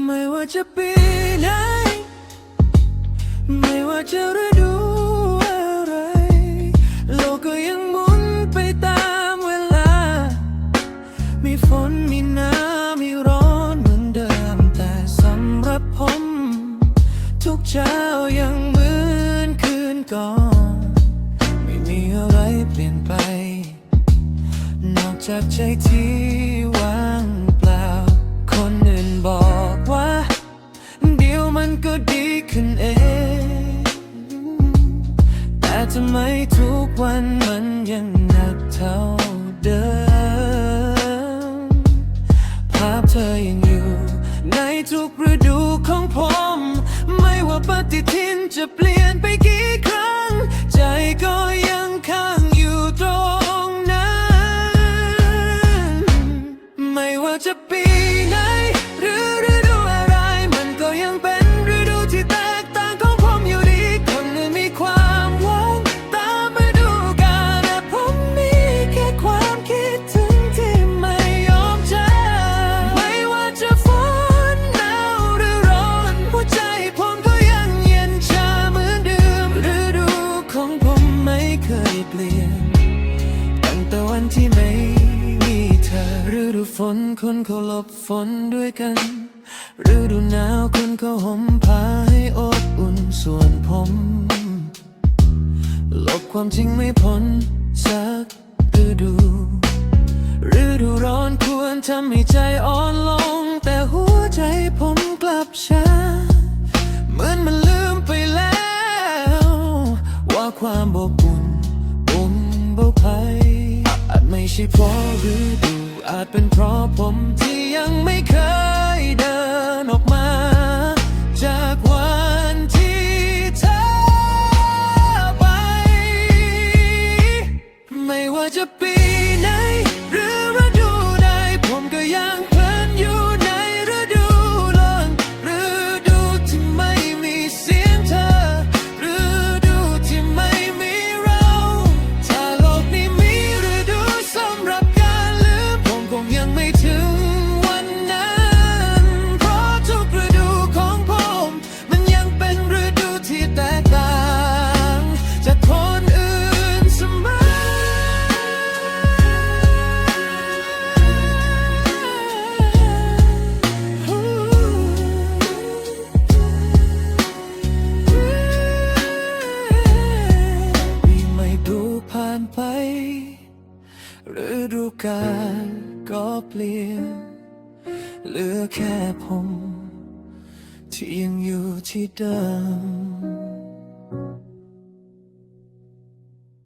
ไม่ว่าจะปีไหน ไม่ว่าจะฤดูอะไร โลกก็ยังหมุนไปตามเวลา มีฝนมีนาวมีร้อนเหมือนเดิม แต่สำหรับผม ทุกเช้ายังเหมือนคืนก่อน ไม่มีอะไรเปลี่ยนไป นอกจากใจที่ ก็ดีขึ้นเอง แต่ทำไมทุกวันมันยังหนักเท่าเดิม ภาพเธอยังอยู่ ในทุกฤดูของผม ไม่ว่าปฏิทินจะเปลี่ยนไปกี่ครั้ง ใจก็ยังค้างอยู่ตรงนั้น ไม่ว่าจะปี ฝนคนเขาหลบฝนด้วยกันฤดูหนาวคนเขาห่มผ้าให้อบอุ่นส่วนผมหลบความจริงไม่พ้นสักฤดูฤดูร้อนควรทำให้ใจอ่อนลง แต่หัวใจผมกลับช้า เหมือนมันลืมไปแล้ว ว่าความอบอุ่นอุ่นเบาภัยอาจไม่ใช่เพราะฤดู อาจเป็นเพราะผมที่ยังไม่เค ดูกาลก็เปลี่ยน เหลือแค่ผม ที่ยังอยู่ที่เดิม